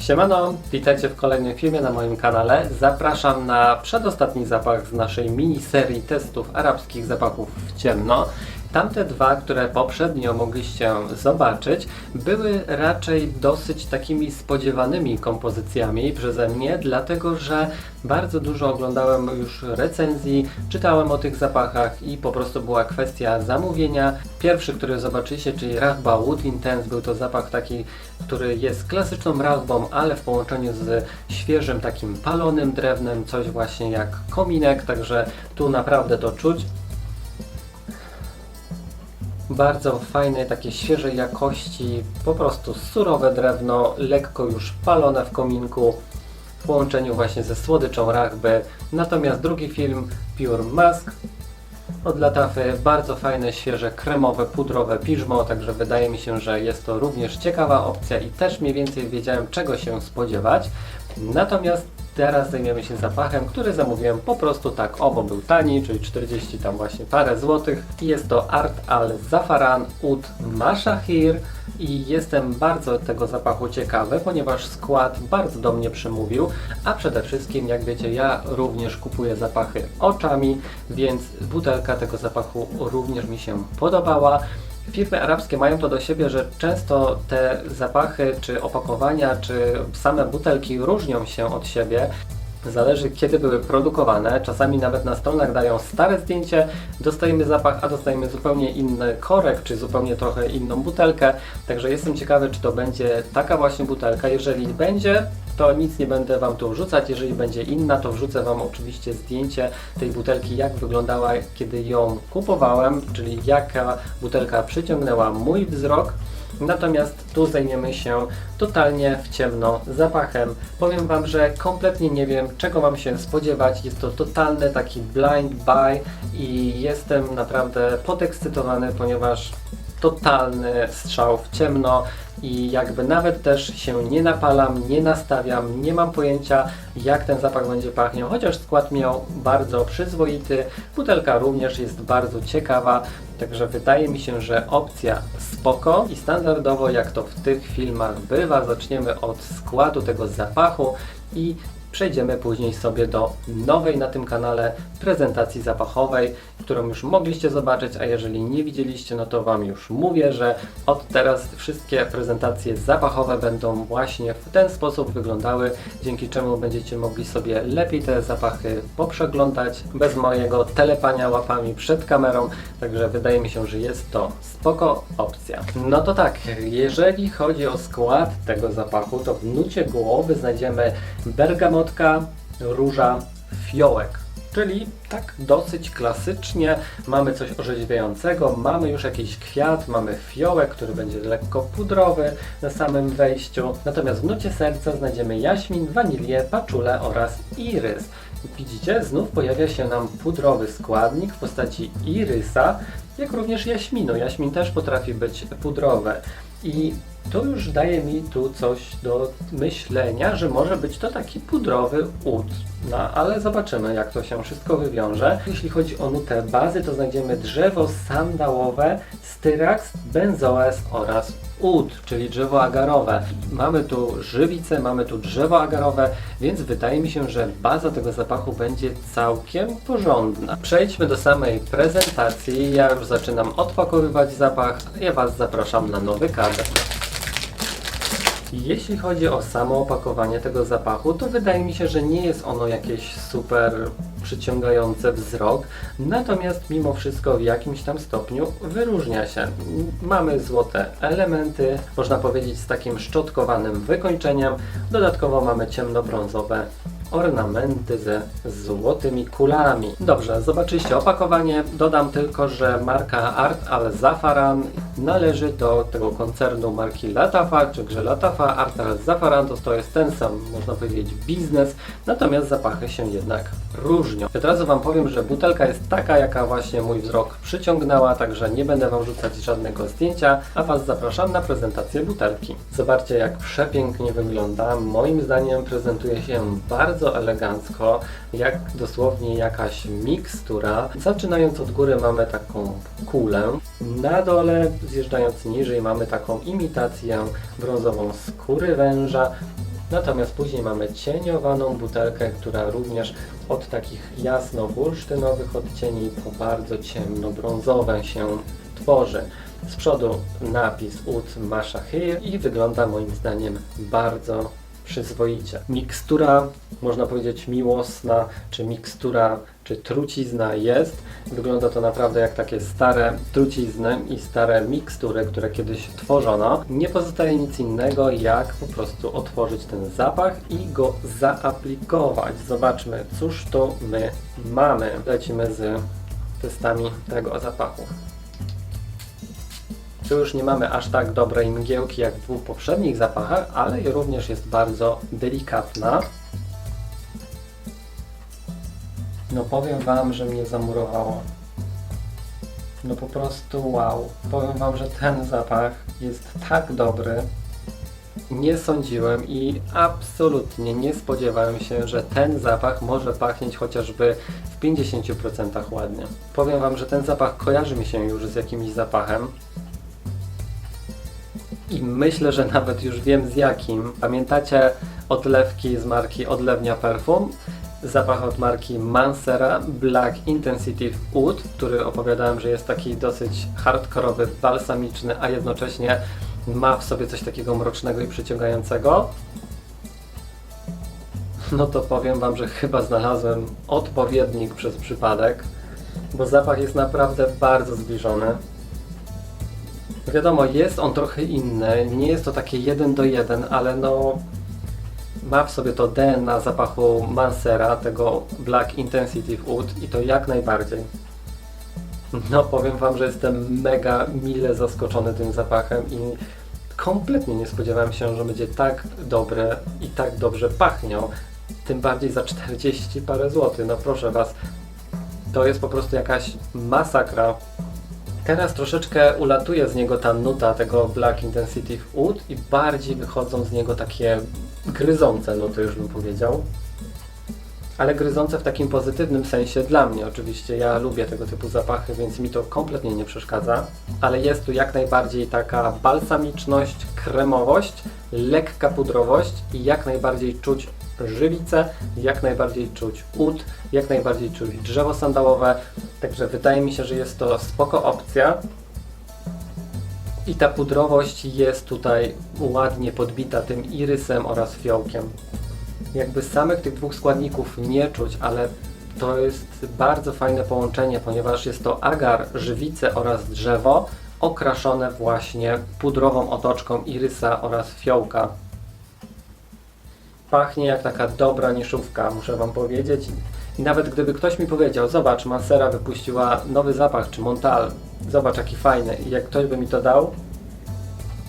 Siemano, witajcie w kolejnym filmie na moim kanale. Zapraszam na przedostatni zapach z naszej miniserii testów arabskich zapachów w ciemno. Tamte dwa, które poprzednio mogliście zobaczyć, były raczej dosyć takimi spodziewanymi kompozycjami przeze mnie, dlatego że bardzo dużo oglądałem już recenzji, czytałem o tych zapachach i po prostu była kwestia zamówienia. Pierwszy, który zobaczyliście, czyli Rahba Wood Intense, był to zapach taki, który jest klasyczną rahbą, ale w połączeniu z świeżym takim palonym drewnem, coś właśnie jak kominek, także tu naprawdę to czuć bardzo fajnej, takiej świeżej jakości, po prostu surowe drewno, lekko już palone w kominku, w połączeniu właśnie ze słodyczą rachby. Natomiast drugi film, Pure Mask, od Latafy, bardzo fajne, świeże, kremowe, pudrowe piżmo, także wydaje mi się, że jest to również ciekawa opcja i też mniej więcej wiedziałem czego się spodziewać. Natomiast teraz zajmiemy się zapachem, który zamówiłem po prostu tak, o, bo był tani, czyli 40 tam właśnie parę złotych. Jest to Art Al Zafaran Ud Mashahir i jestem bardzo tego zapachu ciekawy, ponieważ skład bardzo do mnie przemówił, a przede wszystkim, jak wiecie, ja również kupuję zapachy oczami, więc butelka tego zapachu również mi się podobała. Firmy arabskie mają to do siebie, że często te zapachy, czy opakowania, czy same butelki różnią się od siebie. Zależy kiedy były produkowane. Czasami nawet na stronach dają stare zdjęcie, dostajemy zapach, a dostajemy zupełnie inny korek, czy zupełnie trochę inną butelkę. Także jestem ciekawy, czy to będzie taka właśnie butelka. Jeżeli będzie, to nic nie będę Wam tu wrzucać. Jeżeli będzie inna, to wrzucę Wam oczywiście zdjęcie tej butelki, jak wyglądała, kiedy ją kupowałem, czyli jaka butelka przyciągnęła mój wzrok. Natomiast tu zajmiemy się totalnie w ciemno zapachem. Powiem Wam, że kompletnie nie wiem czego mam się spodziewać. Jest to totalny taki blind buy i jestem naprawdę podekscytowany, ponieważ totalny strzał w ciemno i jakby nawet też się nie napalam, nie nastawiam, nie mam pojęcia jak ten zapach będzie pachniał, chociaż skład miał bardzo przyzwoity, butelka również jest bardzo ciekawa, także wydaje mi się, że opcja spoko i standardowo jak to w tych filmach bywa, zaczniemy od składu tego zapachu i przejdziemy później sobie do nowej na tym kanale prezentacji zapachowej, którą już mogliście zobaczyć, a jeżeli nie widzieliście, no to Wam już mówię, że od teraz wszystkie prezentacje zapachowe będą właśnie w ten sposób wyglądały, dzięki czemu będziecie mogli sobie lepiej te zapachy poprzeglądać bez mojego telepania łapami przed kamerą, także wydaje mi się, że jest to spoko opcja. No to tak, jeżeli chodzi o skład tego zapachu, to w nucie głowy znajdziemy bergamotka, róża, fiołek. Czyli tak dosyć klasycznie mamy coś orzeźwiającego, mamy już jakiś kwiat, mamy fiołek, który będzie lekko pudrowy na samym wejściu. Natomiast w nucie serca znajdziemy jaśmin, wanilię, paczulę oraz irys. Widzicie, znów pojawia się nam pudrowy składnik w postaci irysa, jak również jaśminu. Jaśmin też potrafi być pudrowe. I to już daje mi tu coś do myślenia, że może być to taki pudrowy ud. No, ale zobaczymy, jak to się wszystko wywiąże. Jeśli chodzi o nutę bazy, to znajdziemy drzewo sandałowe, styrax, benzoes oraz ud, czyli drzewo agarowe. Mamy tu żywicę, mamy tu drzewo agarowe, więc wydaje mi się, że baza tego zapachu będzie całkiem porządna. Przejdźmy do samej prezentacji. Ja już zaczynam odpakowywać zapach. Ja Was zapraszam na nowy kadr. Jeśli chodzi o samo opakowanie tego zapachu, to wydaje mi się, że nie jest ono jakieś super przyciągające wzrok, natomiast mimo wszystko w jakimś tam stopniu wyróżnia się. Mamy złote elementy, można powiedzieć z takim szczotkowanym wykończeniem, dodatkowo mamy ciemnobrązowe ornamenty ze złotymi kulami. Dobrze, zobaczyliście opakowanie. Dodam tylko, że marka Art Al Zafaran należy do tego koncernu marki Latafa, czy grze Latafa. Art Al Zafaran to, to jest ten sam, można powiedzieć, biznes, natomiast zapachy się jednak różnią. Od razu Wam powiem, że butelka jest taka, jaka właśnie mój wzrok przyciągnęła, także nie będę Wam rzucać żadnego zdjęcia, a Was zapraszam na prezentację butelki. Zobaczcie, jak przepięknie wygląda. Moim zdaniem prezentuje się bardzo bardzo elegancko, jak dosłownie jakaś mikstura. Zaczynając od góry mamy taką kulę, na dole zjeżdżając niżej mamy taką imitację brązową skóry węża, Natomiast później mamy cieniowaną butelkę, która również od takich jasno-bursztynowych odcieni po bardzo ciemno-brązowe się tworzy. Z przodu napis Ud Masha Here i wygląda moim zdaniem bardzo przyzwoicie. Mikstura, można powiedzieć miłosna, czy mikstura, czy trucizna jest. Wygląda to naprawdę jak takie stare trucizny i stare mikstury, które kiedyś tworzono. Nie pozostaje nic innego, jak po prostu otworzyć ten zapach i go zaaplikować. Zobaczmy, cóż to my mamy. Lecimy z testami tego zapachu. Tu już nie mamy aż tak dobrej mgiełki jak w dwóch poprzednich zapachach, ale również jest bardzo delikatna. No powiem Wam, że mnie zamurowało. No po prostu wow. Powiem Wam, że ten zapach jest tak dobry. Nie sądziłem i absolutnie nie spodziewałem się, że ten zapach może pachnieć chociażby w 50% ładnie. Powiem Wam, że ten zapach kojarzy mi się już z jakimś zapachem. I myślę, że nawet już wiem z jakim. Pamiętacie odlewki z marki Odlewnia Perfum? Zapach od marki Mansera Black Intensity Oud, który opowiadałem, że jest taki dosyć hardkorowy, balsamiczny, a jednocześnie ma w sobie coś takiego mrocznego i przyciągającego. No to powiem Wam, że chyba znalazłem odpowiednik przez przypadek, bo zapach jest naprawdę bardzo zbliżony. Wiadomo, jest on trochę inny, nie jest to takie jeden do jeden, ale no ma w sobie to DNA zapachu Mansera, tego Black Intensity Oud i to jak najbardziej. No powiem Wam, że jestem mega mile zaskoczony tym zapachem i kompletnie nie spodziewałem się, że będzie tak dobry i tak dobrze pachniał. Tym bardziej za 40 parę złotych. No proszę Was, to jest po prostu jakaś masakra. Teraz troszeczkę ulatuje z niego ta nuta tego Black Intensity Oud i bardziej wychodzą z niego takie gryzące nuty, już bym powiedział. Ale gryzące w takim pozytywnym sensie dla mnie oczywiście. Ja lubię tego typu zapachy, więc mi to kompletnie nie przeszkadza. Ale jest tu jak najbardziej taka balsamiczność, kremowość, lekka pudrowość i jak najbardziej czuć żywicę, jak najbardziej czuć ud, jak najbardziej czuć drzewo sandałowe. Także wydaje mi się, że jest to spoko opcja. I ta pudrowość jest tutaj ładnie podbita tym irysem oraz fiołkiem. Jakby samych tych dwóch składników nie czuć, ale to jest bardzo fajne połączenie, ponieważ jest to agar, żywice oraz drzewo okraszone właśnie pudrową otoczką irysa oraz fiołka. Pachnie jak taka dobra niszówka, muszę Wam powiedzieć. I nawet gdyby ktoś mi powiedział, zobacz, Mansera wypuściła nowy zapach, czy Montal, zobacz jaki fajny, i jak ktoś by mi to dał,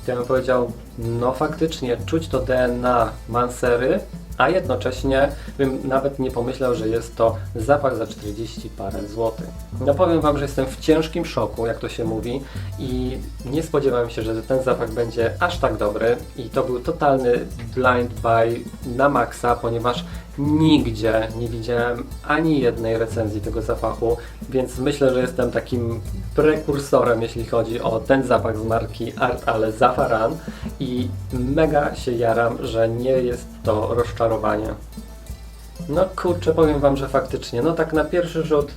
to ja bym powiedział, no faktycznie, czuć to DNA Mansery, a jednocześnie bym nawet nie pomyślał, że jest to zapach za 40 parę złotych. No powiem Wam, że jestem w ciężkim szoku, jak to się mówi i nie spodziewałem się, że ten zapach będzie aż tak dobry i to był totalny blind buy na maksa, ponieważ nigdzie nie widziałem ani jednej recenzji tego zapachu, więc myślę, że jestem takim prekursorem, jeśli chodzi o ten zapach z marki Art Ale Zafaran i mega się jaram, że nie jest to rozczarowanie. No kurczę, powiem Wam, że faktycznie, no tak na pierwszy rzut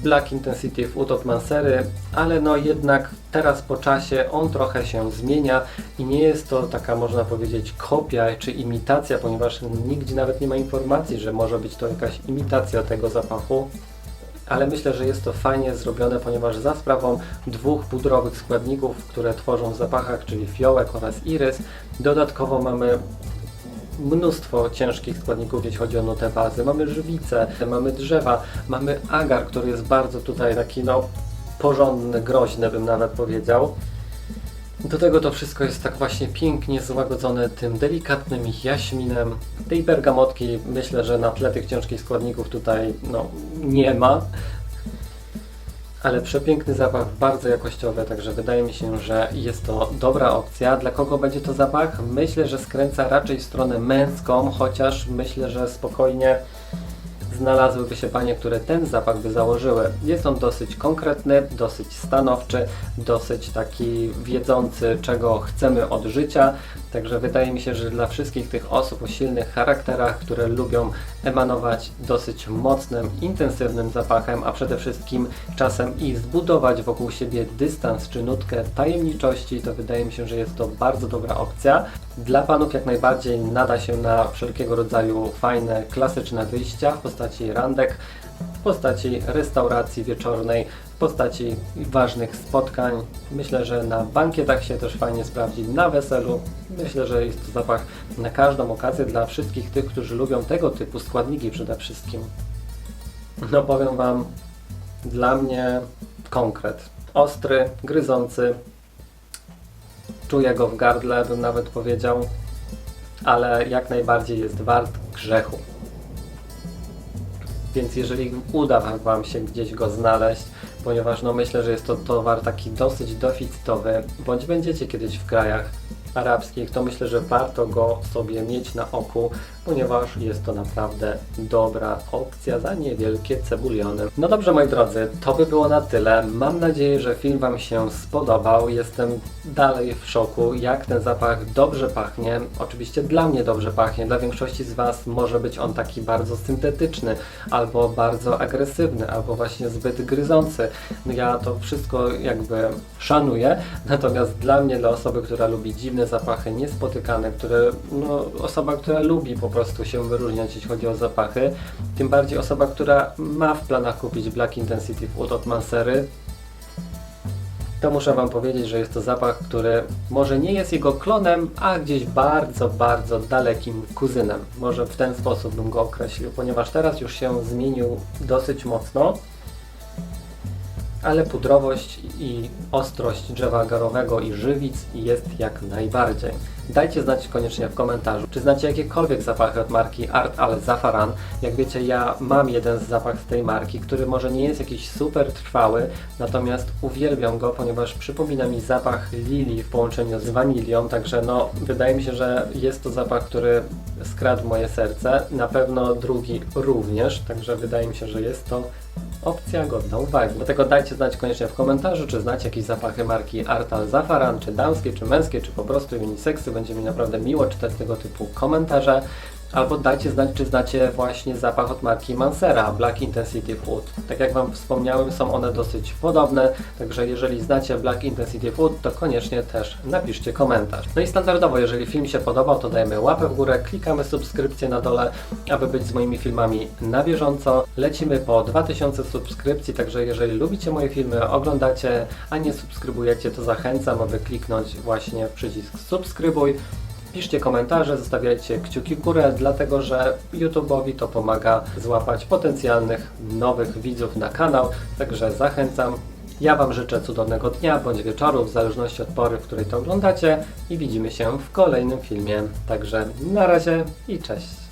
Black Intensity w Utop Mansery, ale no jednak teraz po czasie on trochę się zmienia i nie jest to taka można powiedzieć kopia czy imitacja, ponieważ nigdzie nawet nie ma informacji, że może być to jakaś imitacja tego zapachu. Ale myślę, że jest to fajnie zrobione, ponieważ za sprawą dwóch pudrowych składników, które tworzą w zapachach, czyli fiołek oraz irys, dodatkowo mamy mnóstwo ciężkich składników, jeśli chodzi o nutę bazy. Mamy żywicę, mamy drzewa, mamy agar, który jest bardzo tutaj taki no porządny, groźny bym nawet powiedział. Do tego to wszystko jest tak właśnie pięknie złagodzone tym delikatnym jaśminem. Tej bergamotki myślę, że na tle tych ciężkich składników tutaj no, nie ma. Ale przepiękny zapach, bardzo jakościowy, także wydaje mi się, że jest to dobra opcja. Dla kogo będzie to zapach? Myślę, że skręca raczej w stronę męską, chociaż myślę, że spokojnie znalazłyby się panie, które ten zapach by założyły. Jest on dosyć konkretny, dosyć stanowczy, dosyć taki wiedzący, czego chcemy od życia. Także wydaje mi się, że dla wszystkich tych osób o silnych charakterach, które lubią emanować dosyć mocnym, intensywnym zapachem, a przede wszystkim czasem i zbudować wokół siebie dystans czy nutkę tajemniczości, to wydaje mi się, że jest to bardzo dobra opcja. Dla panów jak najbardziej nada się na wszelkiego rodzaju fajne, klasyczne wyjścia w postaci randek, w postaci restauracji wieczornej, w postaci ważnych spotkań. Myślę, że na bankietach się też fajnie sprawdzi, na weselu. Myślę, że jest to zapach na każdą okazję dla wszystkich tych, którzy lubią tego typu składniki przede wszystkim. No powiem Wam, dla mnie konkret. Ostry, gryzący, czuję go w gardle, bym nawet powiedział, ale jak najbardziej jest wart grzechu. Więc jeżeli uda wam- się gdzieś go znaleźć, ponieważ no myślę, że jest to towar taki dosyć deficytowy, bądź będziecie kiedyś w krajach arabskich, to myślę, że warto go sobie mieć na oku, ponieważ jest to naprawdę dobra opcja za niewielkie cebuliony. No dobrze moi drodzy, to by było na tyle. Mam nadzieję, że film Wam się spodobał. Jestem dalej w szoku, jak ten zapach dobrze pachnie. Oczywiście dla mnie dobrze pachnie, dla większości z Was może być on taki bardzo syntetyczny, albo bardzo agresywny, albo właśnie zbyt gryzący. No ja to wszystko jakby szanuję, natomiast dla mnie, dla osoby, która lubi dziwne zapachy, niespotykane, które, no, osoba, która lubi po prostu się wyróżniać, jeśli chodzi o zapachy, tym bardziej osoba, która ma w planach kupić Black Intensity Wood od Mansery, to muszę Wam powiedzieć, że jest to zapach, który może nie jest jego klonem, a gdzieś bardzo, bardzo dalekim kuzynem. Może w ten sposób bym go określił, ponieważ teraz już się zmienił dosyć mocno, ale pudrowość i ostrość drzewa agarowego i żywic jest jak najbardziej. Dajcie znać koniecznie w komentarzu, czy znacie jakiekolwiek zapachy od marki Art Al Zafaran. Jak wiecie, ja mam jeden zapach z tej marki, który może nie jest jakiś super trwały, natomiast uwielbiam go, ponieważ przypomina mi zapach lilii w połączeniu z wanilią, także no, wydaje mi się, że jest to zapach, który skradł moje serce. Na pewno drugi również, także wydaje mi się, że jest to opcja godna uwagi. Dlatego dajcie znać koniecznie w komentarzu, czy znacie jakieś zapachy marki Artal Zafaran, czy damskie, czy męskie, czy po prostu uniseksy. Będzie mi naprawdę miło czytać tego typu komentarze. Albo dajcie znać, czy znacie właśnie zapach od marki Mansera, Black Intensity Food. Tak jak Wam wspomniałem, są one dosyć podobne, także jeżeli znacie Black Intensity Food, to koniecznie też napiszcie komentarz. No i standardowo, jeżeli film się podobał, to dajemy łapę w górę, klikamy subskrypcję na dole, aby być z moimi filmami na bieżąco. Lecimy po 2000 subskrypcji, także jeżeli lubicie moje filmy, oglądacie, a nie subskrybujecie, to zachęcam, aby kliknąć właśnie w przycisk subskrybuj. Piszcie komentarze, zostawiajcie kciuki w górę, dlatego że YouTube'owi to pomaga złapać potencjalnych nowych widzów na kanał. Także zachęcam. Ja Wam życzę cudownego dnia bądź wieczoru, w zależności od pory, w której to oglądacie i widzimy się w kolejnym filmie. Także na razie i cześć.